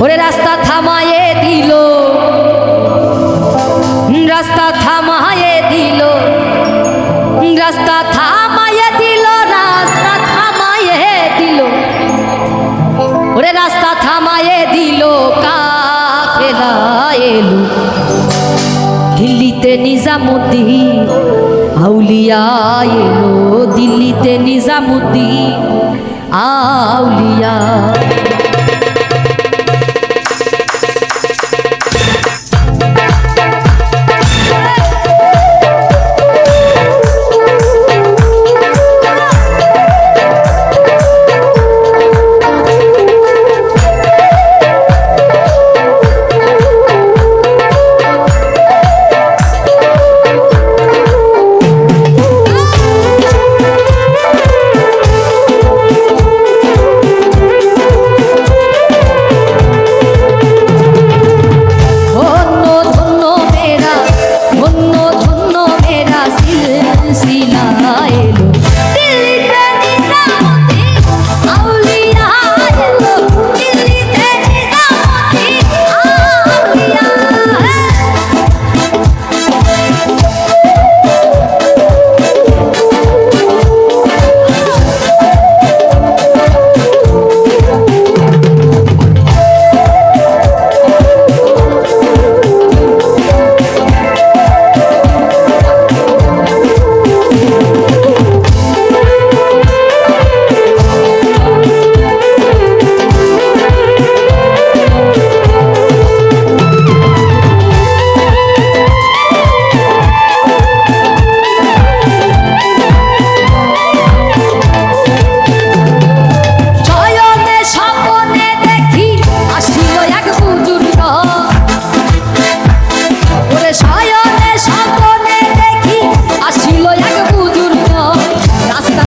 ওরে রাস্তা থামায়ে দিল। রাস্তা থামায়ে দিল। রাস্তা থামায়ে দিল, রাস্তা থামায়ে দিল। ওরে রাস্তা থামায়ে দিল, কাফেলা এলো। দিল্লিতে নিজামুদ্দিন, আউলিয়া এলো। দিল্লিতে নিজামুদ্দিন আউলিয়া।